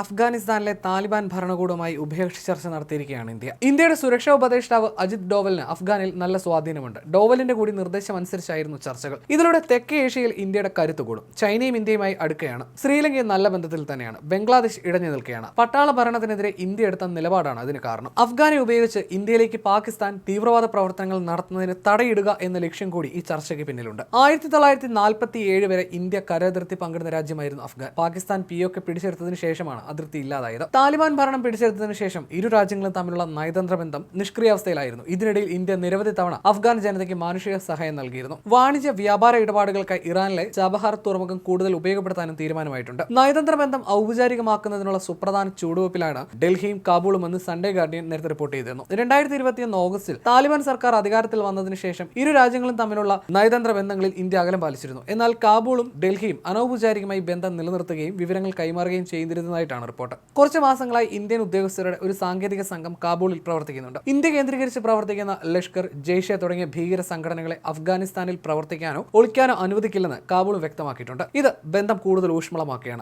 അഫ്ഗാനിസ്ഥാനിലെ താലിബാൻ ഭരണകൂടവുമായി ഉഭയകക്ഷി ചർച്ച നടത്തിയിരിക്കുകയാണ് ഇന്ത്യ. ഇന്ത്യയുടെ സുരക്ഷാ ഉപദേഷ്ടാവ് അജിത് ഡോവലിന് അഫ്ഗാനിൽ നല്ല സ്വാധീനമുണ്ട്. ഡോവലിന്റെ കൂടി നിർദ്ദേശം അനുസരിച്ചായിരുന്നു ചർച്ചകൾ. ഇതിലൂടെ തെക്കേ ഏഷ്യയിൽ ഇന്ത്യയുടെ കരുത്ത് കൂടും. ചൈനയും ഇന്ത്യയുമായി അടുക്കുകയാണ് ശ്രീലങ്കയെ നല്ല ബന്ധത്തിൽ തന്നെയാണ്. ബംഗ്ലാദേശ് ഇടഞ്ഞു നിൽക്കുകയാണ്. പട്ടാള ഭരണത്തിനെതിരെ ഇന്ത്യ എടുത്ത നിലപാടാണ് അതിന് കാരണം. അഫ്ഗാനെ ഉപയോഗിച്ച് ഇന്ത്യയിലേക്ക് പാകിസ്ഥാൻ തീവ്രവാദ പ്രവർത്തനങ്ങൾ നടത്തുന്നതിന് തടയിടുക എന്ന ലക്ഷ്യം കൂടി ഈ ചർച്ചയ്ക്ക് പിന്നിലുണ്ട്. ആയിരത്തി തൊള്ളായിരത്തി നാൽപ്പത്തി ഏഴ് വരെ ഇന്ത്യ കരതിർത്തി പങ്കിടുന്ന രാജ്യമായിരുന്നു അഫ്ഗാൻ. പാകിസ്ഥാൻ പി ഒക്കെ പിടിച്ചെടുത്തതിന് ശേഷമാണ് അതിർത്തി ഇല്ലാതായത്. താലിബാൻ ഭരണം പിടിച്ചെടുത്തതിനു ശേഷം ഇരു രാജ്യങ്ങളും തമ്മിലുള്ള നയതന്ത്ര ബന്ധം നിഷ്ക്രിയാവസ്ഥയിലായിരുന്നു ഇതിനിടയിൽ ഇന്ത്യ നിരവധി തവണ അഫ്ഗാൻ ജനതയ്ക്ക് മാനുഷിക സഹായം നൽകിയിരുന്നു. വാണിജ്യ വ്യാപാര ഇടപാടുകൾക്കായി ഇറാനിലെ ചബഹാർ തുറമുഖം കൂടുതൽ ഉപയോഗപ്പെടുത്താനും തീരുമാനമായിട്ടുണ്ട്. നയതന്ത്ര ബന്ധം ഔപചാരികമാക്കുന്നതിനുള്ള സുപ്രധാന ചൂടുവെപ്പിലാണ് ഡൽഹിയും കാബൂളും എന്ന് സൺഡേ ഗാർഡിയൻ നേരത്തെ റിപ്പോർട്ട് ചെയ്തിരുന്നു. രണ്ടായിരത്തി ഇരുപത്തിയൊന്ന് ഓഗസ്റ്റിൽ താലിബാൻ സർക്കാർ അധികാരത്തിൽ വന്നതിന് ശേഷം ഇരു രാജ്യങ്ങളും തമ്മിലുള്ള നയതന്ത്ര ബന്ധങ്ങളിൽ ഇന്ത്യ അകലം പാലിച്ചിരുന്നു. എന്നാൽ കാബൂളും ഡൽഹിയും അനൗപചാരികമായി ബന്ധം നിലനിർത്തുകയും വിവരങ്ങൾ കൈമാറുകയും ചെയ്തിരുന്നതായിട്ടാണ് റിപ്പോർട്ട്. കുറച്ച് മാസങ്ങളായി ഇന്ത്യൻ ഉദ്യോഗസ്ഥരുടെ ഒരു സാങ്കേതിക സംഘം കാബൂളിൽ പ്രവർത്തിക്കുന്നുണ്ട്. ഇന്ത്യ കേന്ദ്രീകരിച്ച് പ്രവർത്തിക്കുന്ന ലഷ്കർ ജെയ്ഷെ തുടങ്ങിയ ഭീകര സംഘടനകളെ അഫ്ഗാനിസ്ഥാനിൽ പ്രവർത്തിക്കാനോ ഒളിക്കാനോ അനുവദിക്കില്ലെന്ന് കാബൂൾ വ്യക്തമാക്കിയിട്ടുണ്ട്. ഇത് ബന്ധം കൂടുതൽ ഊഷ്മളമാക്കുകയാണ്.